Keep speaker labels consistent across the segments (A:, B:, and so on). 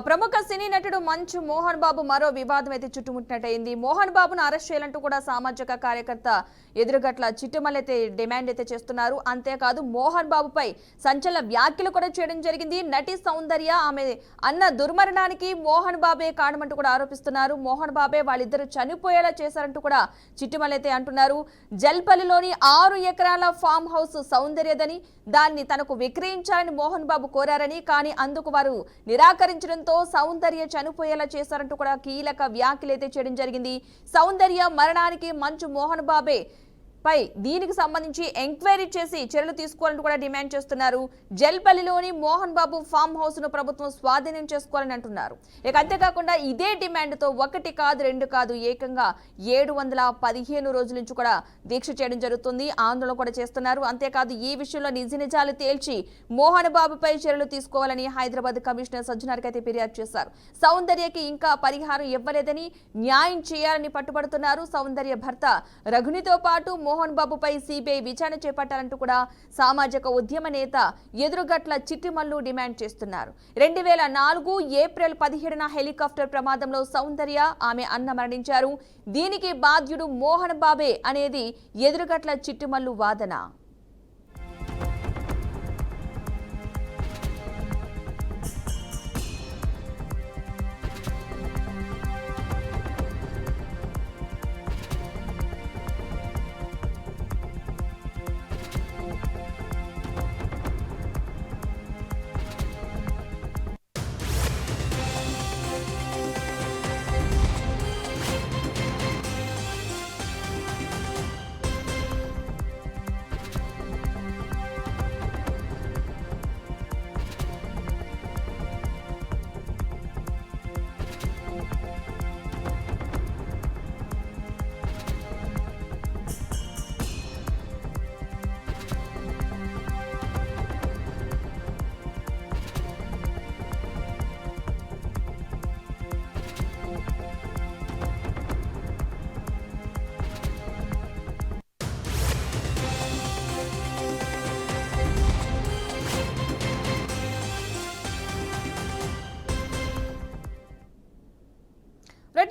A: ప్రముఖ సినీ నటుడు మంచు మోహన్ బాబు మరో వివాదం అయితే చుట్టుముట్టినట్టయింది. మోహన్ బాబును అరెస్ట్ చేయాలంటూ కూడా సామాజిక కార్యకర్త ఎదురుగట్ల చిట్టుమలైతే డిమాండ్ అయితే చేస్తున్నారు. అంతేకాదు మోహన్ బాబుపై సంచలన వ్యాఖ్యలు కూడా చేయడం జరిగింది. నటి సౌందర్య ఆమె అన్న దుర్మరణానికి మోహన్ బాబే కారణమంటూ కూడా ఆరోపిస్తున్నారు. మోహన్ బాబే వాళ్ళిద్దరూ చనిపోయేలా చేశారంటూ కూడా చిట్టుమలైతే అంటున్నారు. జల్పల్లిలోని ఆరు ఎకరాల ఫామ్ హౌస్ సౌందర్యదని దాన్ని తనకు విక్రయించాలని మోహన్ బాబు కోరారని కానీ అందుకు వారు నిరాకరించడం నిరాకరించడంతో సౌందర్య చనిపోయేలా చేశారంటూ కూడా కీలక వ్యాఖ్యలు అయితే చేయడం జరిగింది. సౌందర్య మరణానికి మంచు మోహన్ బాబే పై దీనికి సంబంధించి ఎంక్వైరీ చేసి చర్యలు తీసుకోవాలని కూడా డిమాండ్ చేస్తున్నారు. జల్పల్లిలోని మోహన్ బాబు ఫామ్ హౌస్ను ప్రభుత్వం స్వాధీనం చేసుకోవాలని అంటున్నారు. ఇక అంతేకాకుండా ఇదే డిమాండ్తో ఒకటి కాదు రెండు కాదు ఏకంగా ఏడు వందల పదిహేను రోజుల నుంచి కూడా దీక్ష చేయడం జరుగుతుంది. ఆందోళన కూడా చేస్తున్నారు. అంతేకాదు ఈ విషయంలో నిజ నిజాలు తేల్చి మోహన్ బాబుపై చర్యలు తీసుకోవాలని హైదరాబాద్ కమిషనర్ సజ్జనార్కి అయితే ఫిర్యాదు చేశారు. సౌందర్యకి ఇంకా పరిహారం ఇవ్వలేదని న్యాయం చేయాలని పట్టుబడుతున్నారు. సౌందర్య భర్త రఘునితో పాటు మోహన్ బాబుపై సిబిఐ విచారణ చేపట్టాలంటూ కూడా సామాజిక ఉద్యమ నేత ఎదురుగట్ల చిట్టిమల్లు డిమాండ్ చేస్తున్నారు. రెండు వేల నాలుగు ఏప్రిల్ పదిహేడున హెలికాప్టర్ ప్రమాదంలో సౌందర్య ఆమె అన్న మరణించారు. దీనికి బాధ్యుడు మోహన్ బాబే అనేది ఎదురుగట్ల చిట్టిమల్లు వాదన.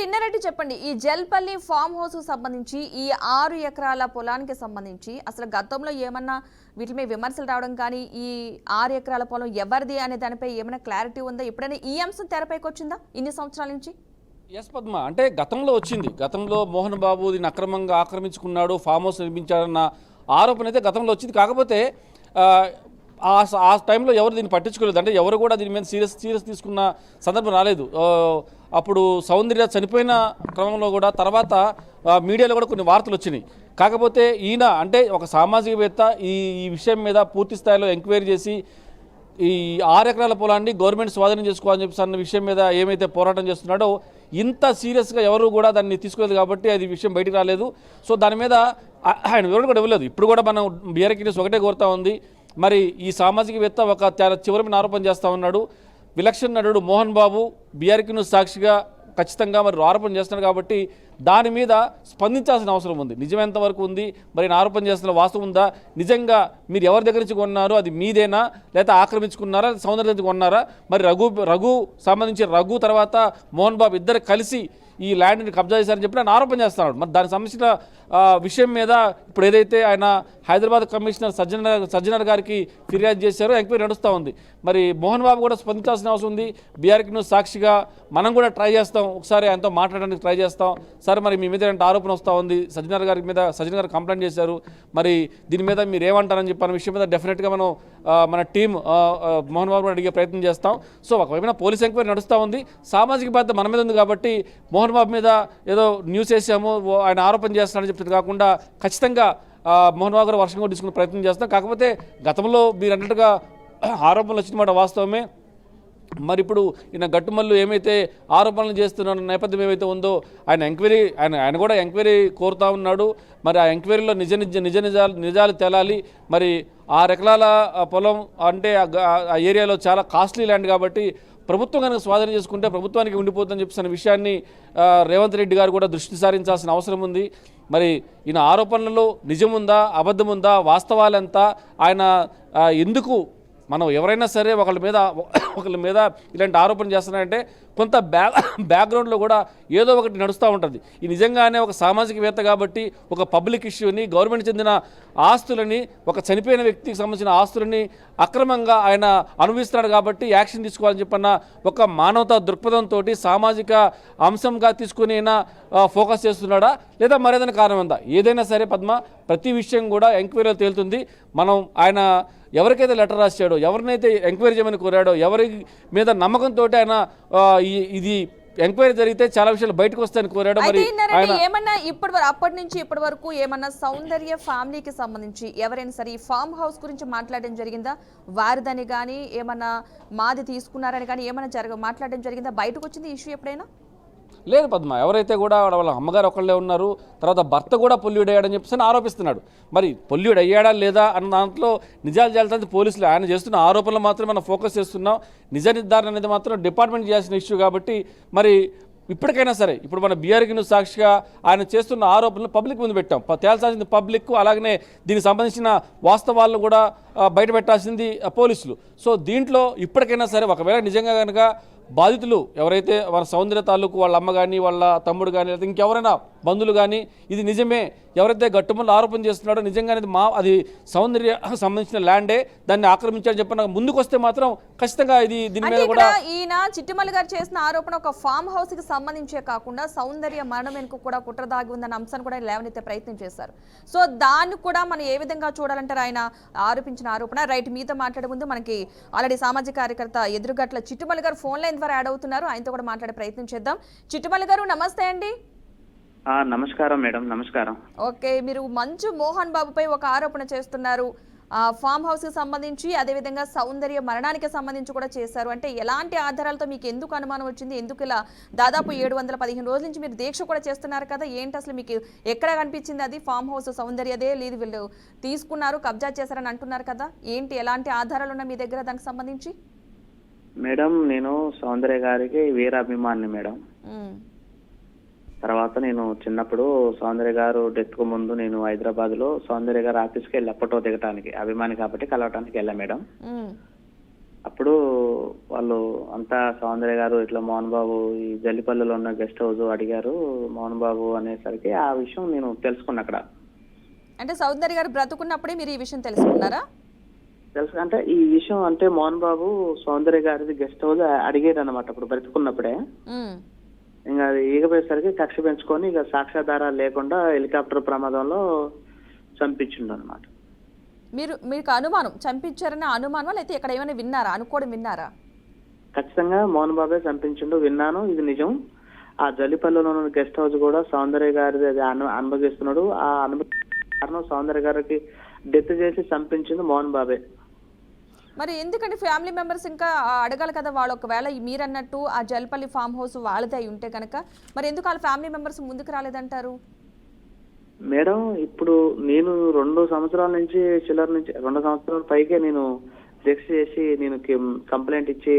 A: రైట్ ఇన్నరెడ్డి చెప్పండి. ఈ జల్పల్లి ఫామ్ హౌస్ సంబంధించి ఈ ఆరు ఎకరాల పొలానికి సంబంధించి అసలు గతంలో ఏమన్నా వీటి మీద విమర్శలు రావడం కానీ ఈ ఆరు ఎకరాల పొలం ఎవరిది అనే దానిపై ఏమైనా క్లారిటీ ఉందా? ఎప్పుడైనా ఈ అంశం తెరపైకి వచ్చిందా ఇన్ని సంవత్సరాల నుంచి?
B: ఎస్ పద్మ. అంటే గతంలో వచ్చింది. గతంలో మోహన్ బాబు దీన్ని అక్రమంగా ఆక్రమించుకున్నాడు ఫామ్ హౌస్ నిర్మించాడన్న ఆరోపణ అయితే గతంలో వచ్చింది. కాకపోతే ఆ, ఆ టైంలో ఎవరు దీన్ని పట్టించుకోలేదు. అంటే ఎవరు కూడా దీని మీద సీరియస్ సీరియస్ తీసుకున్న సందర్భం రాలేదు. అప్పుడు సౌందర్య చనిపోయిన క్రమంలో కూడా తర్వాత మీడియాలో కూడా కొన్ని వార్తలు వచ్చినాయి. కాకపోతే ఈయన అంటే ఒక సామాజికవేత్త ఈ ఈ విషయం మీద పూర్తి స్థాయిలో ఎంక్వైరీ చేసి ఈ ఆరు ఎకరాల పొలాన్ని గవర్నమెంట్ స్వాధీనం చేసుకోవాలని చెప్పి అన్న విషయం మీద ఏమైతే పోరాటం చేస్తున్నాడో ఇంత సీరియస్గా ఎవరు కూడా దాన్ని తీసుకోలేదు కాబట్టి అది విషయం బయటికి రాలేదు. సో దాని మీద ఆయన వివరణ కూడా ఇవ్వలేదు. ఇప్పుడు కూడా మనం బీఆర్కే న్యూస్ ఒకటే కోరుతా ఉంది. మరి ఈ సామాజికవేత్త ఒక చాలా చివరి ఆరోపణ చేస్తూ ఉన్నాడు. విలక్షణ నటుడు మోహన్ బాబు బీఆర్కే న్యూస్ సాక్షిగా ఖచ్చితంగా మరి ఆరోపణ చేస్తున్నాడు కాబట్టి దాని మీద స్పందించాల్సిన అవసరం ఉంది. నిజం ఎంతవరకు ఉంది? మరి ఆరోపణ చేస్తున్న వాస్తవం ఉందా? నిజంగా మీరు ఎవరి దగ్గర నుంచి కొన్నారు? అది మీదేనా? లేదా ఆక్రమించుకున్నారా? సౌందర్య కొన్నారా? మరి రఘు రఘు సంబంధించి రఘు తర్వాత మోహన్ బాబు ఇద్దరు కలిసి ఈ ల్యాండ్ని కబ్జా చేశారని చెప్పి ఆయన ఆరోపణ చేస్తున్నాడు. మరి దాని సంబంధించిన విషయం మీద ఇప్పుడు ఏదైతే ఆయన హైదరాబాద్ కమిషనర్ సజ్జన సజ్జనర్ గారికి ఫిర్యాదు చేశారో ఎంక్వైరీ నడుస్తూ ఉంది. మరి మోహన్ బాబు కూడా స్పందించాల్సిన అవసరం ఉంది. బీఆర్కి న్యూస్ సాక్షిగా మనం కూడా ట్రై చేస్తాం. ఒకసారి ఆయనతో మాట్లాడడానికి ట్రై చేస్తాం. సరే మరి మీ మీద ఏంటంటే ఆరోపణ వస్తూ ఉంది? సజ్జనర్ గారి మీద సజ్జనర్ గారు కంప్లైంట్ చేశారు. మరి దీని మీద మీరు ఏమంటారని చెప్పి అన్న విషయం మీద డెఫినెట్గా మనం మన టీం మోహన్ బాబు అడిగే ప్రయత్నం చేస్తాం. సో ఒకవైపున పోలీస్ ఎంక్వైరీ నడుస్తూ ఉంది. సామాజిక బాధ్యత మన మీద ఉంది కాబట్టి మోహన్ బాబు మీద ఏదో న్యూస్ వేసాము ఆయన ఆరోపణ చేస్తున్నాడని చెప్తుంది కాకుండా ఖచ్చితంగా మోహన్ బాబు గారు వర్షం కూడా తీసుకునే ప్రయత్నం చేస్తాం. కాకపోతే గతంలో మీరు అన్నట్టుగా ఆరోపణలు వచ్చిన మాట వాస్తవమే. మరి ఇప్పుడు ఈయన గట్టుమల్లు ఏమైతే ఆరోపణలు చేస్తున్న నేపథ్యం ఏమైతే ఉందో ఆయన ఎంక్వైరీ ఆయన ఆయన కూడా ఎంక్వైరీ కోరుతా ఉన్నాడు. మరి ఆ ఎంక్వైరీలో నిజ నిజ నిజ నిజాలు నిజాలు తేలాలి. మరి ఆ ఎకరాల పొలం అంటే ఆ ఏరియాలో చాలా కాస్ట్లీ ల్యాండ్ కాబట్టి ప్రభుత్వం కనుక స్వాధీనం చేసుకుంటే ప్రభుత్వానికి ఉండిపోతుందని చెప్పిన విషయాన్ని రేవంత్ రెడ్డి గారు కూడా దృష్టి సారించాల్సిన అవసరం ఉంది. మరి ఈయన ఆరోపణలలో నిజముందా అబద్ధముందా వాస్తవాలెంత ఆయన ఎందుకు మనం ఎవరైనా సరే ఒకళ్ళ మీద ఒకళ్ళ మీద ఇలాంటి ఆరోపణ చేస్తున్నారంటే కొంత బ్యాక్ బ్యాక్గ్రౌండ్లో కూడా ఏదో ఒకటి నడుస్తూ ఉంటుంది. ఈ నిజంగానే ఒక సామాజికవేత్త కాబట్టి ఒక పబ్లిక్ ఇష్యూని గవర్నమెంట్ చెందిన ఆస్తులని ఒక చనిపోయిన వ్యక్తికి సంబంధించిన ఆస్తులని అక్రమంగా ఆయన అనుభవిస్తున్నాడు కాబట్టి యాక్షన్ తీసుకోవాలని చెప్పన్న ఒక మానవతా దృక్పథంతో సామాజిక అంశంగా తీసుకుని ఫోకస్ చేస్తున్నాడా? లేదా మరేదైనా కారణం ఉందా? ఏదైనా సరే పద్మ ప్రతి విషయం కూడా ఎంక్వైరీలో తేలుతుంది. మనం ఆయన ఎవరికైతే లెటర్ రాశాడో ఎవరినైతే ఎంక్వైరీ చేయమని కోరాడో ఎవరి మీద నమ్మకంతో ఆయన ఇది ఎంక్వైరీ జరిగితే చాలా విషయాలు బయటకు వస్తాయని కోరాడో మరి
A: ఏమన్నా ఇప్పటి వరకు అప్పటి నుంచి ఇప్పటి వరకు ఏమన్నా సౌందర్య ఫ్యామిలీకి సంబంధించి ఎవరైనా సరే ఈ ఫామ్ హౌస్ గురించి మాట్లాడడం జరిగిందా? వారిదని కానీ ఏమన్నా మాది తీసుకున్నారని కానీ ఏమన్నా జరగ మాట్లాడడం జరిగిందా? బయటకు వచ్చింది ఇష్యూ ఎప్పుడైనా?
B: లేదు పద్మ ఎవరైతే కూడా వాళ్ళ వాళ్ళ అమ్మగారు ఒకళ్ళే ఉన్నారు తర్వాత భర్త కూడా పొల్యూడ్ అయ్యాడని చెప్పేసి అని ఆరోపిస్తున్నాడు. మరి పొల్యూడ్ అయ్యాడా లేదా అన్న దాంట్లో నిజాలు చేయాల్సింది పోలీసులు ఆయన చేస్తున్న ఆరోపణలు మాత్రం మనం ఫోకస్ చేస్తున్నాం. నిజ నిర్ధారణ అనేది మాత్రం డిపార్ట్మెంట్ చేయాల్సిన ఇష్యూ కాబట్టి మరి ఇప్పటికైనా సరే ఇప్పుడు మన బీఆర్కి న్యూస్ సాక్షిగా ఆయన చేస్తున్న ఆరోపణలు పబ్లిక్ ముందు పెట్టాం. ప- తేల్చాల్సింది పబ్లిక్ అలాగనే దీనికి సంబంధించిన వాస్తవాలను కూడా బయట పెట్టాల్సింది పోలీసులు. సో దీంట్లో ఇప్పటికైనా సరే ఒకవేళ నిజంగా కనుక బాధితులు ఎవరైతే వాళ్ళ సౌందర్య తాలూకు వాళ్ళ అమ్మ కానీ వాళ్ళ తమ్ముడు కానీ లేదా ఇంకెవరైనా బంధువులు కానీ ఇది నిజమే. ఎవరైతే గట్టుమల్లి ఆరోపణ చేస్తున్నాడో నిజంగానే మా అది సౌందర్య సంబంధించిన ల్యాండే. దాన్ని ఆక్రమించాలని చెప్పిన ముందుకు వస్తే మాత్రం ఖచ్చితంగా ఇది దీని మీద కూడా
A: ఈయన చిట్టిమల్లి గారు చేసిన ఆరోపణ ఒక ఫామ్ హౌస్కి సంబంధించే కాకుండా సౌందర్య మరణం వెనుక కూడా కుట్ర దాగి ఉందన్న అంశాన్ని కూడా లేవనెత్తే ప్రయత్నం చేశారు. సో దాన్ని కూడా మనం ఏ విధంగా చూడాలంటారు ఆయన? ఆరోపించిన ఆరోపణ. రైట్ మీతో మాట్లాడే ముందు మనకి ఆల్రెడీ సామాజిక కార్యకర్త ఎదురుగట్ల చిట్టుమల్లి గారు ఫోన్ లైన్ ద్వారా యాడ్ అవుతున్నారు. ఆయనతో కూడా మాట్లాడే ప్రయత్నం చేద్దాం. చిట్టుమల్లి గారు నమస్తే అండి.
C: నమస్కారం మేడం నమస్కారం.
A: ఓకే మీరు మంచు మోహన్ బాబుపై ఒక ఆరోపణ చేస్తున్నారు. ఫామ్ హౌస్కి సంబంధించి అదేవిధంగా సౌందర్య మరణానికి సంబంధించి కూడా చేశారు. అంటే ఎలాంటి ఆధారాలతో మీకు ఎందుకు అనుమానం వచ్చింది? ఎందుకు ఇలా దాదాపు ఏడు వందల పదిహేను రోజుల నుంచి మీరు దీక్ష కూడా చేస్తున్నారు కదా? ఏంటి అసలు మీకు ఎక్కడ కనిపించింది అది? ఫామ్ హౌస్ సౌందర్యదే లేదు వీళ్ళు తీసుకున్నారు కబ్జా చేశారని అంటున్నారు కదా? ఏంటి ఎలాంటి ఆధారాలు ఉన్నాయి మీ దగ్గర దానికి సంబంధించి?
C: మేడం నేను సౌందర్య గారికి వీర అభిమాని మేడం తర్వాత నేను చిన్నప్పుడు సౌందర్య గారు డెత్కు ముందు నేను హైదరాబాద్లో సౌందర్య గారు ఆఫీస్కి వెళ్ళి ఫోటో దిగటానికి అభిమాని కాబట్టి కలవటానికి వెళ్ళా మేడం. అప్పుడు వాళ్ళు అంతా సౌందర్య గారు ఇట్లా మోహన్ బాబు ఈ జల్లిపల్లిలో ఉన్న గెస్ట్ హౌస్ అడిగారు మోహన్ బాబు అనేసరికి ఆ విషయం నేను తెలుసుకున్నా అక్కడ.
A: అంటే సౌందర్య గారు బ్రతుకున్నప్పుడే మీరు ఈ విషయం తెలుసుకున్నారా?
C: తెలుసు. అంటే ఈ విషయం అంటే మోహన్ బాబు సౌందర్య గారిది గెస్ట్ హౌస్ అడిగేది అనమాట అప్పుడు బ్రతుకున్నప్పుడే ఇంకా అది ఈగపోయేసరికి కక్ష పెంచుకొని ఇక సాక్ష్యాధారాలు లేకుండా హెలికాప్టర్ ప్రమాదంలో చంపించిండు అనమాట
A: మీరు మీకు అనుమానం చంపించారన్న అనుమానం లేకపోతే ఇక్కడ ఏమైనా విన్నారా? అనుకోవడం విన్నారా?
C: ఖచ్చితంగా మోహన్ బాబే చంపించిండు విన్నాను ఇది నిజం. ఆ జల్లిపల్లిలో ఉన్న గెస్ట్ హౌస్ కూడా సౌందర్య గారిది అది అను అనుభవిస్తున్నాడు. ఆ అనుభవ కారణం సౌందర్య గారికి డెత్ చేసి చంపించింది మోహన్ బాబే.
A: మరి ఎందుకంటే ఫ్యామిలీ మెంబర్స్ ఇంకా అడగాలి కదా వాళ్ళు ఒకవేళ మీరన్నట్టు మీరు అన్నట్టు ఆ జల్పల్లి ఫామ్ హౌస్ వాళ్ళదే ఉంటే కనుక మరి ఎందుకు వాళ్ళ ఫ్యామిలీ మెంబర్స్ ముందుకు రాలేదంటారు?
C: మేడం ఇప్పుడు నేను రెండు సంవత్సరాల నుంచి చిల్లర నుంచి రెండు సంవత్సరాల పైకే నేను దీక్ష చేసి నేను కంప్లైంట్ ఇచ్చి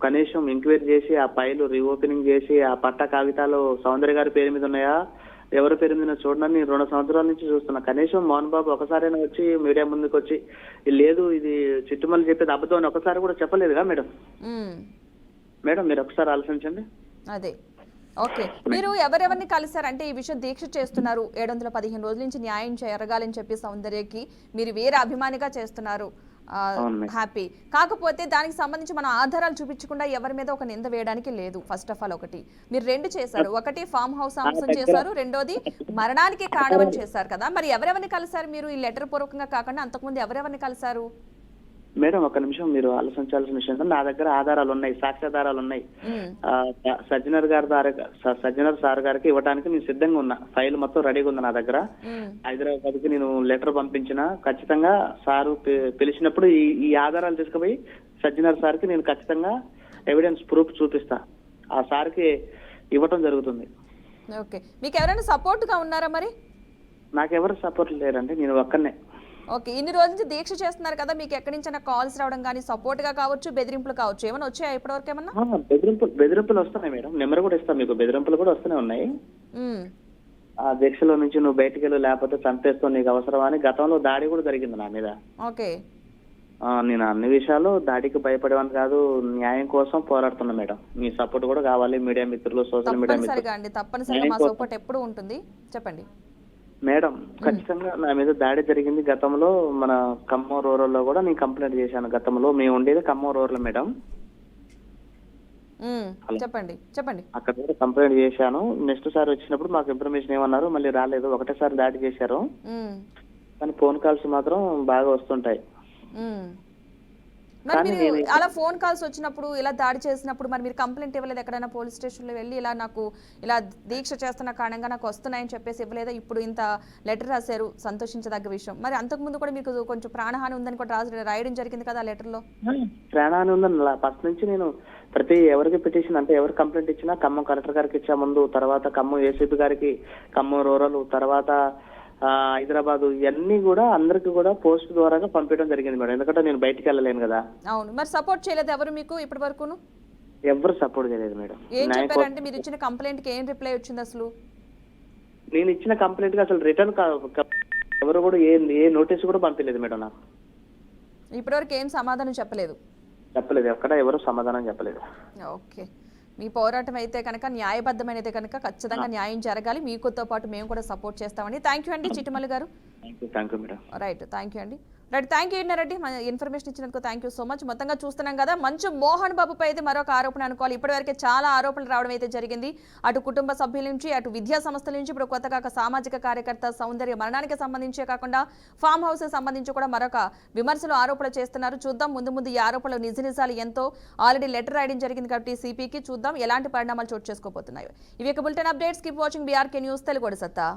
C: కనీసం ఎంక్వైరీ చేసి ఆ ఫైల్ రీఓపెనింగ్ చేసి ఆ పట్ట కాగితాలు సౌందర్య గారి పేరు మీద ఉన్నాయా? ఎవరి పేరు మీద ఉన్నాయో చూడండి నేను రెండు సంవత్సరాల నుంచి చూస్తున్నా. కనీసం మోహన్ బాబు ఒకసారైనా వచ్చి మీడియా ముందుకు వచ్చి లేదు ఇది చిట్టుమల్లి చెప్పేది అబద్ధం అని ఒకసారి కూడా చెప్పలేదుగా మేడం? మేడం మీరు ఒకసారి ఆలోచించండి.
A: అదే. ఓకే. మీరు ఎవరెవరిని కలిశారంటే ఈ విషయం దీక్ష చేస్తున్నారు. ఏడు వందల పదిహేను రోజుల నుంచి న్యాయం జరగాలని చెప్పి సౌందర్యకి మీరు వేరే అభిమానిగా చేస్తున్నారు. హ్యాపీ. కాకపోతే దానికి సంబంధించి మనం ఆధారాలు చూపించకుండా ఎవరి మీద ఒక నింద వేయడానికి లేదు ఫస్ట్ ఆఫ్ ఆల్ ఒకటి. మీరు రెండు చేశారు. ఒకటి ఫామ్ హౌస్ అంశం చేశారు. రెండోది మరణానికి కారణం చేశారు కదా. మరి ఎవరెవరిని కలిశారు మీరు? ఈ లెటర్ పూర్వకంగా కాకుండా అంతకుముందు ఎవరెవరిని కలిశారు?
C: మేడం ఒక నిమిషం మీరు ఆలోచించాల్సిన విషయం నా దగ్గర ఆధారాలు ఉన్నాయి సాక్ష్యాధారాలు ఉన్నాయి. సజ్జనర్ గారి సజ్జనర్ సార్ గారికి ఇవ్వడానికి నేను సిద్ధంగా ఉన్నా. ఫైల్ మొత్తం రెడీగా ఉంది నా దగ్గర.
A: ఉమ్,
C: హైదరాబాద్కి నేను లెటర్ పంపించిన ఖచ్చితంగా సారు పిలిచినప్పుడు ఈ ఈ ఆధారాలు తీసుకుపోయి సజ్జనర్ సార్కి నేను ఖచ్చితంగా ఎవిడెన్స్ ప్రూఫ్ చూపిస్తా. ఆ సార్కి ఇవ్వటం జరుగుతుంది.
A: ఓకే. మీకు ఎవరైనా సపోర్ట్గా ఉన్నారా మరి?
C: నాకెవరు సపోర్ట్ లేరండి నేను ఒక్కనే.
A: ఓకే ఇన్ని రోజుల నుంచి దీక్ష చేస్తున్నారు కదా మీకు ఎక్కడి నుంచైనా కాల్స్ రావడం కానీ సపోర్ట్గా కావచ్చు బెదిరింపులు కావచ్చు ఏమైనా వచ్చాయా ఇప్పటివరకు ఏమన్నా?
C: బెదిరింపులు బెదిరింపులు వస్తున్నాయి మేడం. నెంబర్ కూడా ఇస్తాను మీకు బెదిరింపులు కూడా వస్తూనే ఉన్నాయి. ఆ దీక్షలో నుంచి నువ్వు బయటికి వెళ్ళు లేకపోతే చంపేస్తావు నీకు అవసరం అని గతంలో దాడి కూడా జరిగింది నా మీద.
A: ఓకే.
C: ఆ, నేను అన్ని విషయాలు దాడికి భయపడేవాని కాదు న్యాయం కోసం పోరాడుతున్నా మేడం. మీ సపోర్ట్ కూడా కావాలి మీడియా మిత్రులు సోషల్ మీడియా మిత్రులు.
A: తప్పనిసరిగా మా సపోర్ట్ ఎప్పుడు ఉంటుంది. చెప్పండి.
C: మేడం ఖచ్చితంగా నా మీద దాడి జరిగింది గతంలో. మన ఖమ్మం రూరల్లో కూడా నేను కంప్లైంట్ చేశాను గతంలో. మేము ఉండేది ఖమ్మం రూరల్ మేడం.
A: చెప్పండి చెప్పండి.
C: అక్కడ కూడా కంప్లైంట్ చేశాను. నెక్స్ట్ సారి వచ్చినప్పుడు మాకు ఇన్ఫర్మేషన్ ఏమన్నారు మళ్ళీ రాలేదు. ఒకటేసారి దాడి చేశారు. కానీ ఫోన్ కాల్స్ మాత్రం బాగా వస్తుంటాయి.
A: మరి మీరు అలా ఫోన్ కాల్స్ వచ్చినప్పుడు ఇలా దాడి చేసినప్పుడు మరి మీరు కంప్లైంట్ ఇవ్వలేదు ఎక్కడైనా పోలీస్ స్టేషన్లో వెళ్ళి ఇలా నాకు ఇలా దీక్ష చేస్తున్న కారణంగా నాకు వస్తున్నాయని చెప్పేసి ఇవ్వలేదా? ఇప్పుడు ఇంత లెటర్ రాశారు సంతోషించదగ్గ విషయం. మరి అంతకుముందు కూడా మీకు కొంచెం ప్రాణహాని ఉందని కూడా రాసి రాయడం జరిగింది కదా ఆ లెటర్లో
C: ప్రాణాన్ని ఉందని ఫస్ట్ నుంచి నేను ప్రతి ఎవరికి పిటిషన్ అంటే ఎవరు కంప్లైంట్ ఇచ్చినా ఖమ్మం కలెక్టర్ గారికి ఇచ్చా ముందు తర్వాత ఖమ్మం ఏసీపీ గారికి ఖమ్మం రూరల్ తర్వాత హైదరాబాద్ ఇవన్నీ కూడా అందరికి కూడా పోస్ట్ ద్వారా పంపించడం జరిగింది మేడం. ఎందుకంటే నేను బయటికి వెళ్ళలేను కదా.
A: అవును. మరి సపోర్ట్ చేయలేదు ఎవరు మీకు ఇప్పటి వరకును?
C: ఎవరు సపోర్ట్ చేయలేదు మేడం.
A: ఏం చెప్పారంటే మీరు ఇచ్చిన కంప్లైంట్కి ఏం రిప్లై వచ్చింది అసలు?
C: నేను ఇచ్చిన కంప్లైంట్కి అసలు రిటర్న్ ఎవరు కూడా ఏ ఏ నోటీస్ కూడా పంపించలేదు మేడం నాకు.
A: ఇప్పటివరకు ఏం సమాధానం చెప్పలేదు?
C: చెప్పలేదు. ఎక్కడ ఎవరు సమాధానం చెప్పలేదు.
A: ఓకే. మీ పోరాటం అయితే కనుక న్యాయబద్ధమైనది కనుక ఖచ్చితంగా న్యాయం జరగాలి. మీకుతో పాటు మేము కూడా సపోర్ట్ చేస్తామండి. థ్యాంక్ యూ అండి చిట్టుమల్లి గారు. రైట్ థ్యాంక్ యూ అండి. Right thank you Reddy. Information ఇచ్చినందుకు థ్యాంక్ యూ సో మచ్ మొత్తంగా చూస్తున్నాం కదా మంచు మోహన్ బాబుపై అయితే మరొక ఆరోపణ అనుకోవాలి. ఇప్పటివరకే చాలా ఆరోపణలు రావడం అయితే జరిగింది. అటు కుటుంబ సభ్యుల నుంచి అటు విద్యా సంస్థల నుంచి ఇప్పుడు కొత్తగా ఒక సామాజిక కార్యకర్త సౌందర్య మరణానికి సంబంధించే కాకుండా ఫామ్ హౌస్ సంబంధించి కూడా మరొక విమర్శలు ఆరోపణలు చేస్తున్నారు. చూద్దాం ముందు ముందు ఈ ఆరోపణలు నిజ నిజాలు ఎంతో ఆల్రెడీ లెటర్ రాయడం జరిగింది కాబట్టి సిపికి చూద్దాం ఎలాంటి పరిణామాలు చోటు చేసుకోబోతున్నాయో. ఇవి ఒక bulletin updates keep watching BRK news Telugu సత్తా